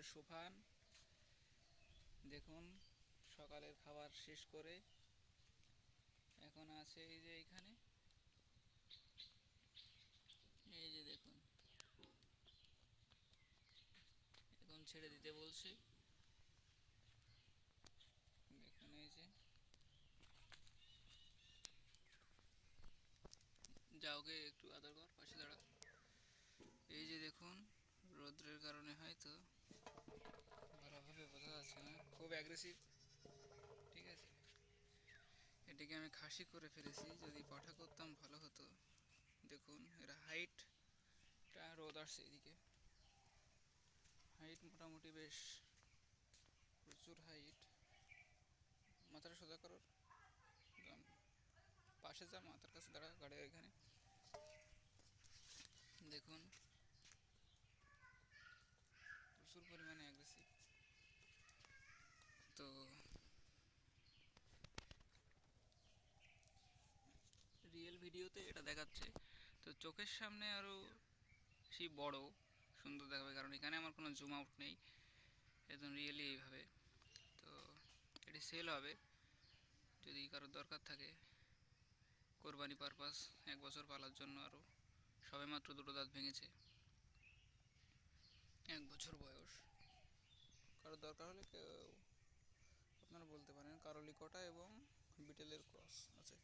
আমাদের সুফান। দেখুন, সকালের খাবার শেষ করে এখন আছে এই যে এইখানে। এই যে দেখুন। এখন ছেড়ে দিতে বলছি। দেখুন এই যে। যাওকে একটু আদর কর, পাশে দাঁড়া। রৌদ্রের কারণে হয়তো। ভালোভাবে বোঝা যাচ্ছে না। খুব অ্যাগ্রেসিভ ঠিক আছে? এটিকে আমি খাসি করে ফেলেছি। যদি পাঠা করতাম ভালো হতো। দেখুন, এর হাইটটা রোদ আসছে এদিকে। হাইট মোটামুটি বেশ প্রচুর হাইট মাথাটা সোজা করো। দাম। পাশে যা, মাথার কাছে দাঁড়া, গাড়ির এখানে দেখুন প্রচুর পরিমাণে অ্যাগ্রেসিভ তো রিয়েল ভিডিওতে এটা দেখাচ্ছে। তো চোখের সামনে আরও বেশি বড়, সুন্দর দেখাবে, কারণ এখানে আমার কোনো জুম আউট নেই। একদম রিয়েলি এইভাবে। তো এটি সেল হবে। যদি কারোর দরকার থাকে, কোরবানি পারপাস এক বছর পালার জন্য আরও সবেমাত্র দুটো দাঁত ভেঙেছে। এক বছর কারোর দরকার হলে কেউ আপনারা বলতে পারেন কারলিকটা এবং বিটেলের ক্রস আছে।